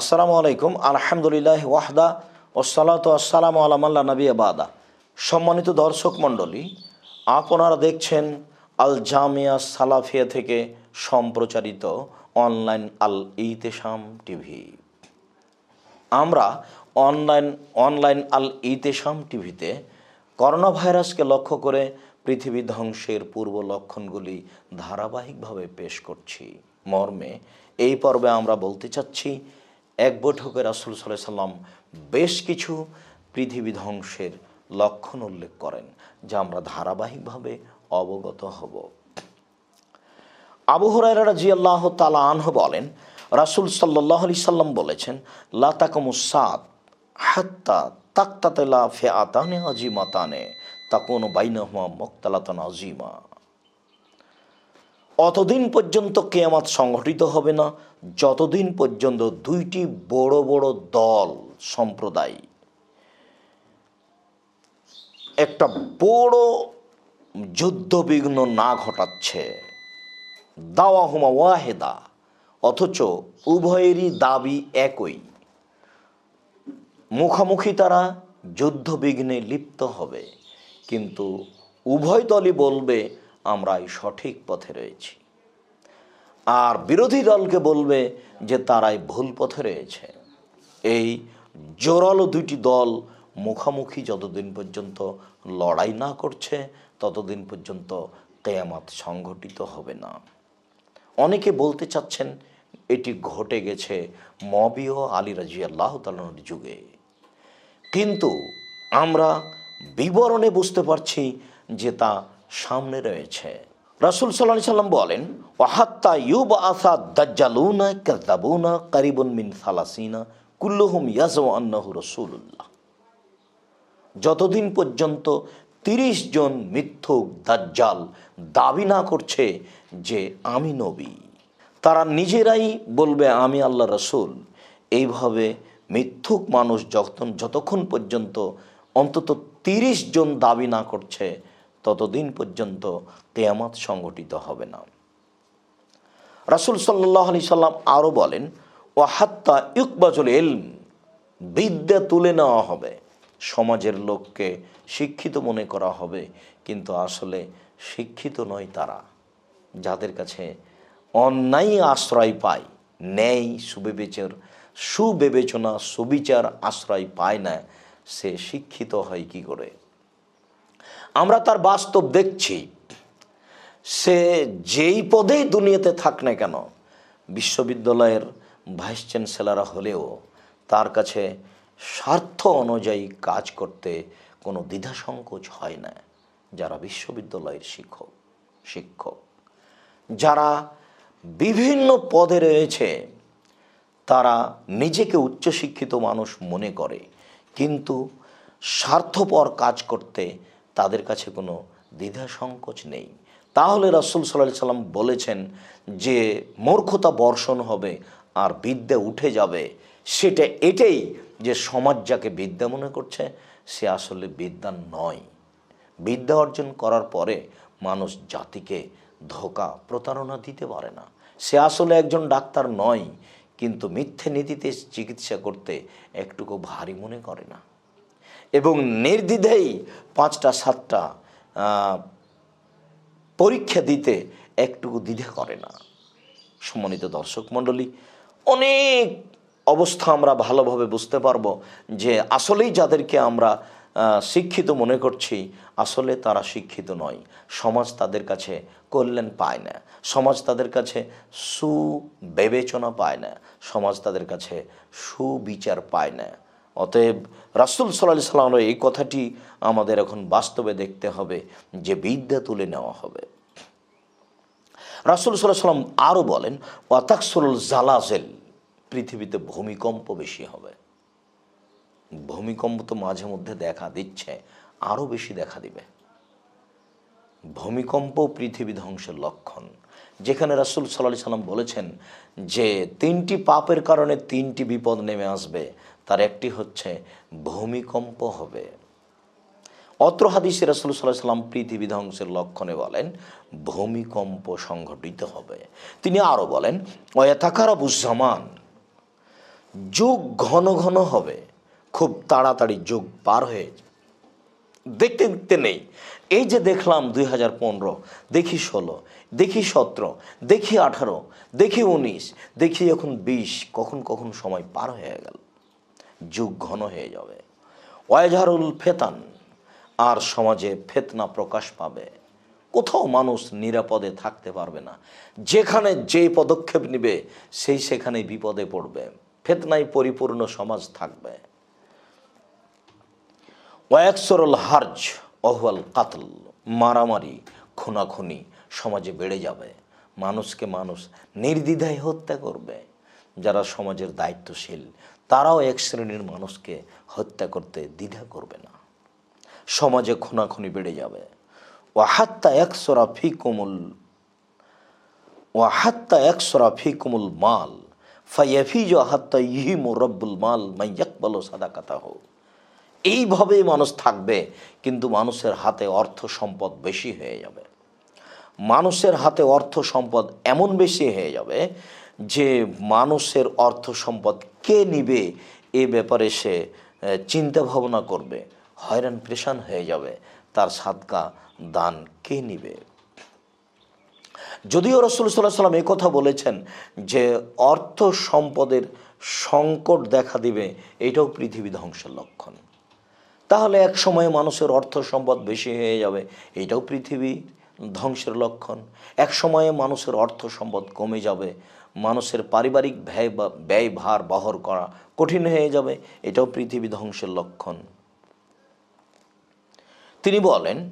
আসসালামু আলাইকুম, আলহামদুলিল্লাহ ওয়াহদা ওসালাত আসসালামু আলামাল্লা নবী আবাদা সম্মানিত দর্শক মণ্ডলী, আপনারা দেখছেন আল জামিয়া সালাফিয়া থেকে সম্প্রচারিত অনলাইন আল ইতেশাম টিভি। আমরা অনলাইন অনলাইন আল ইতেশাম টিভিতে করোনা ভাইরাসকে লক্ষ্য করে পৃথিবী ধ্বংসের পূর্ব লক্ষণগুলি ধারাবাহিকভাবে পেশ করছি। মর্মে এই পর্বে আমরা বলতে চাচ্ছি এক বৈঠকে রাসুল সাল্লাহ সাল্লাম বেশ কিছু পৃথিবী ধ্বংসের লক্ষণ উল্লেখ করেন, যা আমরা ধারাবাহিকভাবে অবগত হব। আবু হরাইরা জি আল্লাহ তালা আনহ বলেন, রাসুল সাল্লাহ আলি সাল্লাম বলেছেন লাতাকমুসাদ হাত্তা তাক্তাতেলা ফে আতানে আজিমাতানে তাকুন বাইনহুয়া মুক্তালাতান আজিমা অতদিন পর্যন্ত কেয়ামাত সংঘটিত হবে না, যতদিন পর্যন্ত দুইটি বড় বড় দল সম্প্রদায়, একটা বড় যুদ্ধবিঘ্ন না ঘটাচ্ছে। দাওয়া হুমা ওয়াহেদা, অথচ উভয়েরই দাবি একই। মুখামুখি তারা যুদ্ধবিঘ্নে লিপ্ত হবে, কিন্তু উভয় দলই বলবে আমরা এই সঠিক পথে রয়েছি। আর বিরোধী দলকে বলবে যে তারাই ভুল পথে রয়েছে। এই জোরালো দুইটি দল মুখামুখি যতদিন পর্যন্ত লড়াই না করছে, ততদিন পর্যন্ত কেয়ামাত সংঘটিত হবে না। অনেকে বলতে চাচ্ছেন, এটি ঘটে গেছে মবিও আলী রাজি আল্লাহ তালনের যুগে। কিন্তু আমরা বিবরণে বুঝতে পারছি যে তা সামনে রয়েছে। রাসুল সাল্লাহ সাল্লাম বলেন, ওয়াহাত্তা ইউব আসা দাজ্জালুনা কাজাবুনা কারিবুন মিন সালাসিনা কুল্লুহুম রসুল্লাহ যতদিন পর্যন্ত তিরিশ জন মিথ্যুক দাজ্জাল দাবি না করছে যে আমি নবী, তারা নিজেরাই বলবে আমি আল্লাহ রসুল। এইভাবে মিথ্যুক মানুষ যখন যতক্ষণ পর্যন্ত অন্তত তিরিশ জন দাবি না করছে ততদিন পর্যন্ত কেয়ামত সংগঠিত হবে না। রাসুল সাল্লাহ আলি সাল্লাম আরও বলেন ও হাত্তা ইকবাজুল এলম বিদ্যা তুলে নেওয়া হবে, সমাজের লোককে শিক্ষিত মনে করা হবে, কিন্তু আসলে শিক্ষিত নয় তারা। যাদের কাছে অন্যায় আশ্রয় পায়, ন্যায় সুবিবেচর, সুবিবেচনা সুবিচার আশ্রয় পায় না, সে শিক্ষিত হয় কি করে? আমরা তার বাস্তব দেখছি। সে যেই পদেই দুনিয়াতে থাক না কেন, বিশ্ববিদ্যালয়ের ভাইস চ্যান্সেলার হলেও তার কাছে স্বার্থ অনুযায়ী কাজ করতে কোনো দ্বিধা সংকোচ হয় না, যারা বিশ্ববিদ্যালয়ের শিক্ষক শিক্ষক। যারা বিভিন্ন পদে রয়েছে, তারা নিজেকে উচ্চশিক্ষিত মানুষ মনে করে, কিন্তু স্বার্থপর কাজ করতে তাদের কাছে কোনো দ্বিধা সংকোচ নেই। তাহলে রাসুল সাল্লাহ সাল্লাম বলেছেন যে, মূর্খতা বর্ষণ হবে আর বিদ্যা উঠে যাবে। সেটা এটাই যে সমাজ যাকে বিদ্যা মনে করছে, সে আসলে বিদ্যা নয়। বিদ্যা অর্জন করার পরে মানুষ জাতিকে ধোকা, প্রতারণা দিতে পারে না। সে আসলে একজন ডাক্তার নয়, কিন্তু মিথ্যে নীতিতে চিকিৎসা করতে একটুকু ভারী মনে করে না। এবং নির্দ্বিধেই পাঁচটা, সাতটা পরীক্ষা দিতে একটুকু দ্বিধা করে না। সম্মানিত দর্শক মণ্ডলী, অনেক অবস্থা আমরা ভালোভাবে বুঝতে পারব যে আসলেই যাদেরকে আমরা শিক্ষিত মনে করছি, আসলে তারা শিক্ষিত নয়। সমাজ তাদের কাছে কল্যাণ পায় না। সমাজ তাদের কাছে সুবিবেচনা পায় না। সমাজ তাদের কাছে সুবিচার পায় না। অতএব রাসুল সাল্লাহ সাল্লামের এই কথাটি আমাদের এখন বাস্তবে দেখতে হবে, যে বিদ্যা তুলে নেওয়া হবে। রাসুল সাল্লাহ সাল্লাম আরও বলেন ওয়াতাকসুল জালাজেল পৃথিবীতে ভূমিকম্প বেশি হবে। ভূমিকম্প তো মাঝে মধ্যে দেখা দিচ্ছে আরও বেশি দেখা দিবে। ভূমিকম্প পৃথিবী ধ্বংসের লক্ষণ। যেখানে রাসুল সাল্লাহ সাল্লাম বলেছেন যে, তিনটি পাপের কারণে তিনটি বিপদ নেমে আসবে তার একটি হচ্ছে, ভূমিকম্প হবে। অত্র হাদিসে রাসুল সাল্লাম পৃথিবী ধ্বংসের লক্ষণে বলেন, ভূমিকম্প সংঘটিত হবে। তিনি আরও বলেন অয়াতাকারা বুঝামান যুগ ঘন ঘন হবে, খুব তাড়াতাড়ি যুগ পার হয়ে দেখতে দেখতে নেই। এই যে দেখলাম দুই হাজার পনেরো, দেখি ষোলো, দেখি সতেরো, দেখি আঠারো, দেখি উনিশ, দেখি এখন বিশ, কখন কখন সময় পার হয়ে গেল। যুগ ঘন হয়ে যাবে। ওয়াজহারুল ফেতান আর সমাজে ফেতনা প্রকাশ পাবে। কোথাও মানুষ নিরাপদে থাকতে পারবে না। যেখানে যে পদক্ষেপ নিবে, সেই সেখানে বিপদে পড়বে। ফেতনায় পরিপূর্ণ সমাজ থাকবে। ওয়াকসরুল হার্জ, অহওয়াল কাতল, মারামারি, খুনাখুনি সমাজে বেড়ে যাবে। মানুষকে মানুষ নির্দ্বিধায় হত্যা করবে। যারা সমাজের দায়িত্বশীল তারাও এক শ্রেণির মানুষকে হত্যা করতে দ্বিধা করবে না। সমাজে খুনাখুনি বেড়ে যাবে। ও হাত্তা একসরা ফি কোমল ও হাত্তা একসরা ফি কোমল মাল ফাইয়াফিজ হাত্তা ইহিম রব্বুল মাল মাইয়াকবাল সাদা কথা হোক এইভাবেই মানুষ থাকবে, কিন্তু মানুষের হাতে অর্থ সম্পদ বেশি হয়ে যাবে। মানুষের হাতে অর্থ সম্পদ এমন বেশি হয়ে যাবে যে মানুষের অর্থ সম্পদ কে নিবে এ ব্যাপারে সে চিন্তা ভাবনা করবে, হয়রান, প্রেশান হয়ে যাবে, তার সাদকা দান কে নিবে? যদিও রসুল সাল্লাহ সাল্লাম এই কথা বলেছেন যে, অর্থ সম্পদের সংকট দেখা দিবে, এটাও পৃথিবী ধ্বংসের লক্ষণ। তাহলে এক সময়ে মানুষের অর্থ সম্পদ বেশি হয়ে যাবে, এটাও পৃথিবী ধ্বংসের লক্ষণ। এক সময়ে মানুষের অর্থ সম্পদ কমে যাবে মানুষের পারিবারিক ব্যয় বা ব্যয় ভার বহর করা কঠিন হয়ে যাবে। এটাও পৃথিবী ধ্বংসের লক্ষণ। তিনি বলেন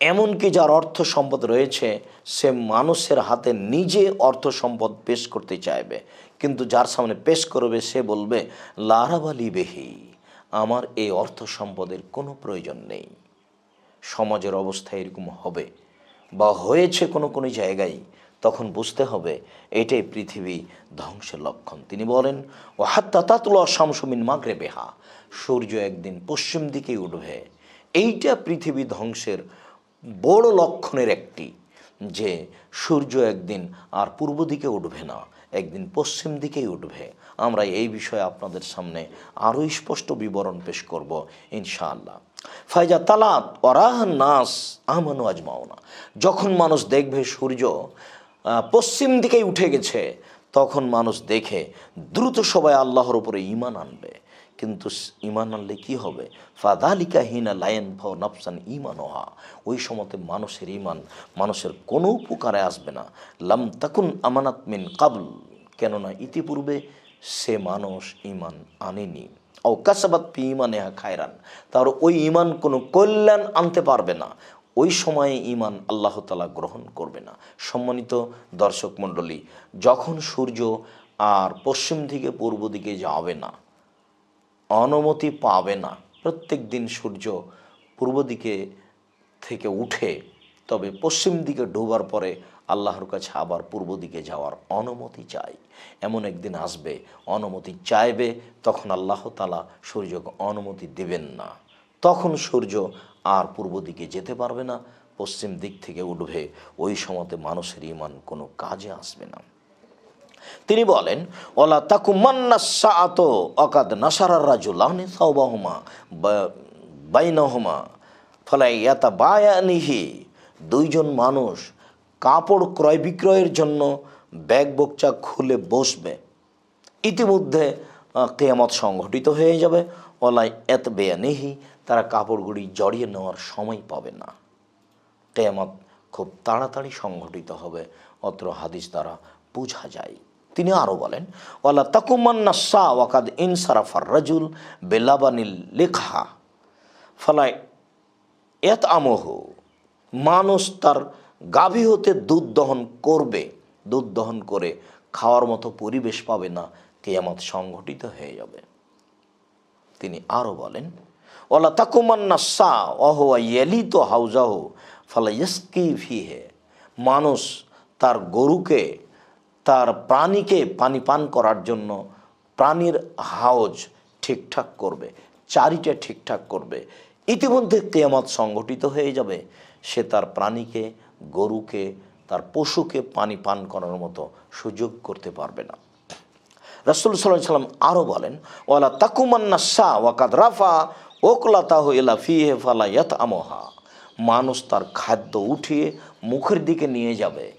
এমনকি যার অর্থ সম্পদ রয়েছে, সে মানুষের হাতে নিজে অর্থ সম্পদ পেশ করতে চাইবে, কিন্তু যার সামনে পেশ করবে সে বলবে, লারাবালি বেহি, আমার এই অর্থ সম্পদের কোনো প্রয়োজন নেই। সমাজের অবস্থা এরকম হবে বা হয়েছে কোনো কোনো জায়গায় তখন বুঝতে হবে এটাই পৃথিবী ধ্বংসের লক্ষণ। তিনি বলেন ও হাত্তা তাতুল শামসুমিন মাগরে বেহা সূর্য একদিন পশ্চিম দিকে উঠবে। এইটা পৃথিবী ধ্বংসের বড় লক্ষণের একটি, যে সূর্য একদিন আর পূর্ব দিকে উঠবে না, একদিন পশ্চিম দিকেই উঠবে। আমরা এই বিষয়ে আপনাদের সামনে আরও স্পষ্ট বিবরণ পেশ করব, ইনশাআল্লাহ। ফাইজা তালাত ওরাহ নাস আমানু আজমাওনা যখন মানুষ দেখবে সূর্য পশ্চিম দিকেই উঠে গেছে, তখন মানুষ দেখে দ্রুত সবাই আল্লাহর উপরে ইমান আনবে। কিন্তু ইমান আনলে কি হবে? ফাদালিকা হিনা লায়ন ফ নফসান ইমান ওহা ওই সময়তে মানুষের ইমান মানুষের কোনো উপকারে আসবে না। লাম তাকুন আমানাত মিন কাবল। কেননা ইতিপূর্বে সে মানুষ ইমান আনেনি। ও কাসাবাত পি ইমানে খায়রান। তার ওই ইমান কোনো কল্যাণ আনতে পারবে না। ওই সময়ে ইমান আল্লাহ তালা গ্রহণ করবে না। সম্মানিত দর্শক মণ্ডলী, যখন সূর্য আর পশ্চিম দিকে পূর্ব দিকে যাবে না, অনুমতি পাবে না, প্রত্যেক দিন সূর্য পূর্ব দিকে থেকে উঠে, তবে পশ্চিম দিকে ডোবার পরে আল্লাহর কাছে আবার পূর্ব দিকে যাওয়ার অনুমতি চাই। এমন একদিন আসবে, অনুমতি চাইবে, তখন আল্লাহ তালা সূর্যকে অনুমতি দেবেন না। তখন সূর্য আর পূর্ব দিকে যেতে পারবে না, পশ্চিম দিক থেকে উঠবে। ওই সময়তে মানুষের ইমান কোনো কাজে আসবে না। তিনি বলেন ওলা তাকুমান্না সাআত অকাদ নাসারার রাজুলাহনি সাউবাহুমা বাইনহমা ফলে বায়ানিহি দুইজন মানুষ কাপড় ক্রয় বিক্রয়ের জন্য ব্যাগ বকচা খুলে বসবে। ইতিমধ্যে কেয়ামত সংঘটিত হয়ে যাবে। ওলাই এত বেয়া বেয়ানিহি তারা কাপড়গুলি জড়িয়ে নেওয়ার সময় পাবে না। কেয়ামত খুব তাড়াতাড়ি সংঘটিত হবে, অত্র হাদিস দ্বারা বোঝা যায়। তিনি আরও বলেন, ওয়ালা তাকুমান্না সা ওয়াকাদ ইনসারাফার রাজুল বেলাবানিল লেখা ফলায় এত আমহ মানুষ তার গাভী হতে দুধ দহন করবে, দুধ দহন করে খাওয়ার মতো পরিবেশ পাবে না, কেয়ামত সংঘটিত হয়ে যাবে। তিনি আরও বলেন ওলা তাকুমান্না সা অহোয়া ইয়েলিত হাউজাহ ফলা ইস্কি ফিহে। মানুষ তার গরুকে, তার প্রাণীকে পানি পান করার জন্য প্রাণীর হাউজ ঠিকঠাক করবে, চারিটা ঠিকঠাক করবে। ইতিমধ্যে কেয়ামত সংগঠিত হয়ে যাবে। সে তার প্রাণীকে, গরুকে, তার পশুকে পানি পান করার মতো সুযোগ করতে পারবে না। রাসুল সাল্লাম আরও বলেন, ওয়ালা তাকুমান্না শাহ ওয়াকাদ রাফা ওকলাতাহ ইলা ফিহে ফালা ইয়াত আমোহা মানুষ তার খাদ্য উঠিয়ে মুখের দিকে নিয়ে যাবে।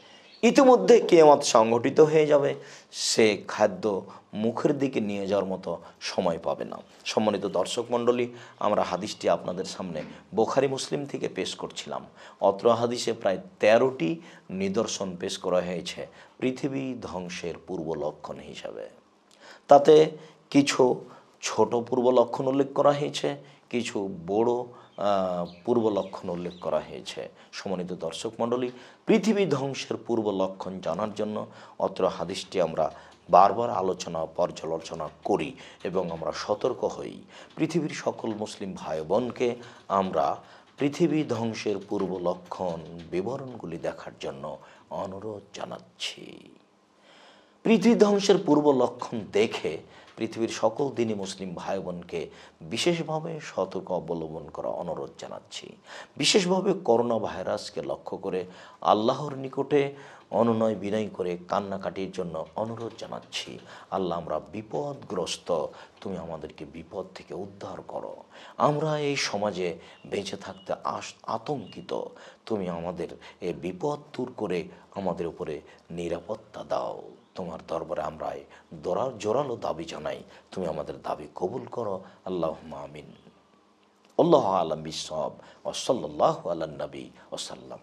ইতিমধ্যে কেয়ামত সংগঠিত হয়ে যাবে। সে খাদ্য মুখের দিকে নিয়ে যাওয়ার মতো সময় পাবে না। সম্মানিত দর্শক মণ্ডলী, আমরা হাদিসটি আপনাদের সামনে বোখারি মুসলিম থেকে পেশ করছিলাম। অত্র হাদিসে প্রায় তেরোটি নিদর্শন পেশ করা হয়েছে পৃথিবী ধ্বংসের পূর্ব লক্ষণ হিসাবে। তাতে কিছু ছোট পূর্ব লক্ষণ উল্লেখ করা হয়েছে, কিছু বড় পূর্ব লক্ষণ উল্লেখ করা হয়েছে। সমন্বিত দর্শক মণ্ডলী, পৃথিবী ধ্বংসের পূর্ব লক্ষণ জানার জন্য অত্র হাদিসটি আমরা বারবার আলোচনা, পর্যালোচনা করি এবং আমরা সতর্ক হই। পৃথিবীর সকল মুসলিম ভাই বোনকে আমরা পৃথিবী ধ্বংসের পূর্ব লক্ষণ বিবরণগুলি দেখার জন্য অনুরোধ জানাচ্ছি। পৃথিবী ধ্বংসের পূর্ব লক্ষণ দেখে পৃথিবীর সকল দিনই মুসলিম ভাই বোনকে বিশেষভাবে সতর্ক অবলম্বন করা অনুরোধ জানাচ্ছি। বিশেষভাবে করোনা ভাইরাসকে লক্ষ্য করে আল্লাহর নিকটে অনুনয় বিনয় করে কান্নাকাটির জন্য অনুরোধ জানাচ্ছি। আল্লাহ, আমরা বিপদগ্রস্ত। তুমি আমাদেরকে বিপদ থেকে উদ্ধার করো। আমরা এই সমাজে বেঁচে থাকতে আতঙ্কিত। তুমি আমাদের এই বিপদ দূর করে আমাদের উপরে নিরাপত্তা দাও। তোমার দরবারে আমরা দরার জোরালো দাবি জানাই। তুমি আমাদের দাবি কবুল করো। আল্লাহ আমিন। আল্লাহ আলম বিসব ওসল্লাহ আল্লাহ নবী ওসাল্লাম